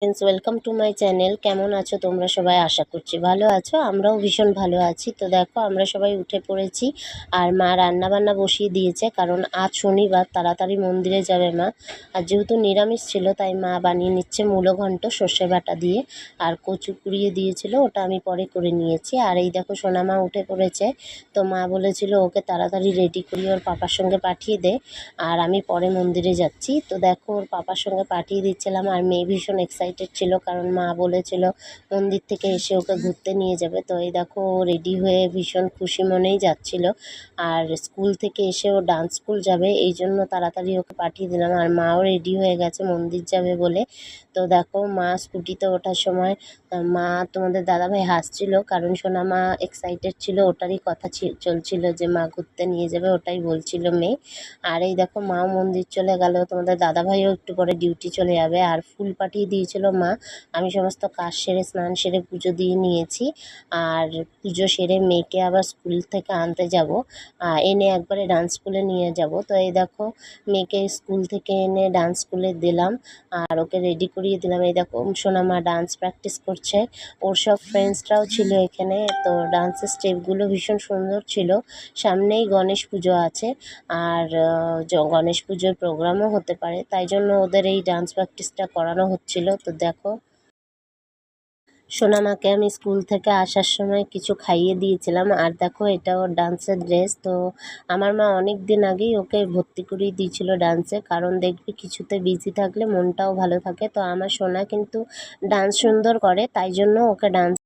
Friends welcome to my channel কেমন আছো তোমরা সবাই? আশা করছি ভালো আছো। আমরাও ভীষণ ভালো আছি। তো দেখো, আমরা সবাই উঠে পড়েছি আর মা রান্না বান্না বসিয়ে দিয়েছে, কারণ আজ শনিবার, তাড়াতাড়ি মন্দিরে যাবে মা। আর যেহেতু নিরামিষ ছিল, তাই মা বানিয়ে নিচ্ছে মূলো ঘন্ট, সর্ষে বাটা দিয়ে। আর কচু কুড়িয়ে দিয়েছিল, ওটা আমি পরে করে নিয়েছি। আর এই দেখো, সোনা মা উঠে পড়েছে। তো মা বলেছিল, ওকে তাড়াতাড়ি রেডি করিয়ে ওর পাপার সঙ্গে পাঠিয়ে দে। আর আমি পরে মন্দিরে যাচ্ছি। তো দেখো, ওর পাপার সঙ্গে পাঠিয়ে দিচ্ছিলাম, আর মেয়ে ভীষণ এক্সাইটেড ছিল কারণ মা বলেছিল মন্দির থেকে এসে ওকে ঘুরতে নিয়ে যাবে। তো এই দেখো ও রেডি হয়ে ভীষণ খুশি মনেই যাচ্ছিল। আর স্কুল থেকে এসে ও ডান্স স্কুল যাবে, এই জন্য তাড়াতাড়ি ওকে পাঠিয়ে দিলাম। আর মাও রেডি হয়ে গেছে, মন্দির যাবে বলে। তো দেখো মা স্কুটিতে ওঠার সময়, মা তোমাদের দাদাভাই হাসছিল কারণ সোনা মা এক্সাইটেড ছিল, ওটারই কথা চলছিল যে মা ঘুরতে নিয়ে যাবে, ওটাই বলছিল মেয়ে। আর এই দেখো মাও মন্দির চলে গেল, তোমাদের দাদাভাইও একটু পরে ডিউটি চলে যাবে। আর ফুল পাঠিয়ে দিয়েছিল মা। আমি সমস্ত কাজ সেরে, স্নান সেরে, পুজো দিয়ে নিয়েছি। আর পুজো সেরে মেয়েকে আবার স্কুল থেকে আনতে যাব। এনে একবারে ডান্স স্কুলে নিয়ে যাব। তো এই দেখো, মেয়েকে স্কুল থেকে এনে ডান্স স্কুলে দিলাম। আর ওকে রেডি করিয়ে দিলাম। এই দেখো, সোনা মা ডান্স প্র্যাকটিস করছে। ওর সব ফ্রেন্ডসরাও ছিল এখানে। তো ডান্সের স্টেপগুলো ভীষণ সুন্দর ছিল। সামনেই গণেশ পুজো আছে। আর গণেশ পুজোর প্রোগ্রামও হতে পারে। তাই জন্য ওদের এই ডান্স প্র্যাকটিসটা করানো হচ্ছিল। তো দেখো, সোনামাকে আমি স্কুল থেকে আসার সময় কিছু খাইয়ে দিয়েছিলাম। আর দেখো, এটা ওর ডান্সের ড্রেস। তো আমার মা অনেক দিন আগেই ওকে ভর্তি করিয়ে দিয়েছিল ডান্সে। কারণ দেখবি, কিছুতে বিজি থাকলে মনটাও ভালো থাকে। তো আমার সোনা কিন্তু ডান্স সুন্দর করে, তাই জন্য ওকে ডান্স